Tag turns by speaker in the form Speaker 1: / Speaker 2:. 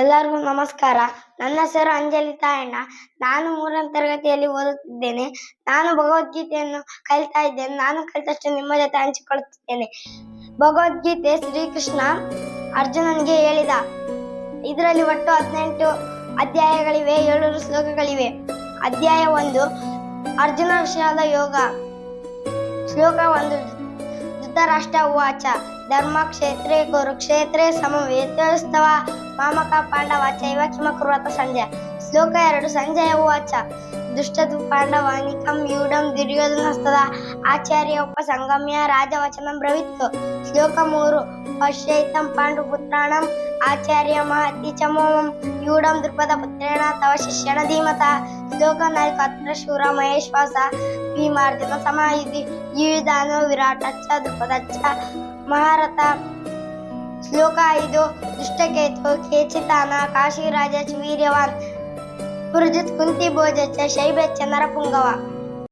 Speaker 1: ಎಲ್ಲರಿಗೂ ನಮಸ್ಕಾರ. ನನ್ನ ಹೆಸರು ಅಂಜಲಿ ತಾಯಣ್ಣ ನಾನು ಮೂರನೇ ತರಗತಿಯಲ್ಲಿ ಓದುತ್ತಿದ್ದೇನೆ. ನಾನು ಭಗವದ್ಗೀತೆಯನ್ನು ಕಲಿತಾ ಇದ್ದೇನೆ. ನಾನು ಕಲಿತಷ್ಟು ನಿಮ್ಮ ಜೊತೆ ಹಂಚಿಕೊಳ್ಳುತ್ತಿದ್ದೇನೆ. ಭಗವದ್ಗೀತೆ ಶ್ರೀಕೃಷ್ಣ ಅರ್ಜುನನಿಗೆ ಹೇಳಿದ. ಇದರಲ್ಲಿ ಒಟ್ಟು ಹದಿನೆಂಟು ಅಧ್ಯಾಯಗಳಿವೆ ಏಳು ಶ್ಲೋಕಗಳಿವೆ. ಅಧ್ಯಾಯ ಒಂದು, ಅರ್ಜುನ ವಿಷಯದ ಯೋಗ. ಶ್ಲೋಕ ಒಂದು, ಧೃತರಾಷ್ಟ್ರ ಉವಾಚ. ಧರ್ಮ, ಕ್ಷೇತ್ರೇ ಕುರುಕ್ಷೇತ್ರೇ ಸಮವೇತಸ್ತವ ಮಾಮಕ ಪಾಂಡವ ಚೈವ ಕಿಮ ಕುರ್ವತ ಸಂಜಯ ಶ್ಲೋಕ ಎರಡು ಸಂಜಯ ಉವಾಚ ದುಷ್ಟದು ಪಾಂಡವಾನಿಕಂ ಯೂಢಂ ದುರ್ಯೋಧನಸ್ತದ ಆಚಾರ್ಯ ಉಪಸಂಗಮ್ಯ ರಾಜವಚನಂ ಬ್ರವಿತ್ತು ಶ್ಲೋಕ ಮೂರು ಪಶ್ಯೈತಂ ಪಾಂಡುಪುತ್ರಾಣಂ ಆಚಾರ್ಯ ಮಹತಿ ಚ ಮೋಮಂ ಯೂಢಂ ದೃಪದ ಪುತ್ರೇಣ ತವ ಶಿಷ್ಯಣ ಧೀಮತ ಶ್ಲೋಕ ನಾಲ್ಕು ಅತ್ರ ಶೂರ ಮಹೇಶ್ವಾಸ ಭೀಮಾರ್ಜುನ ಸಮಾಯುಧಿ ಯುಯುಧಾನು ವಿರಾಟಚ್ಚ ದೃಪದಚ್ಚ ಮಹಾರಥ ಶ್ಲೋಕ ಐದು ದುಷ್ಟಕೇತು ಕೇಚಿತಾನ ಕಾಶಿರಾಜ ವೀರ್ಯವಾನ್ ಪುರುಜಿತ್ ಕುಂತಿ ಭೋಜಚ್ಚ ಶೈಬ್ಯಚ್ಚ ನರಪುಂಗವ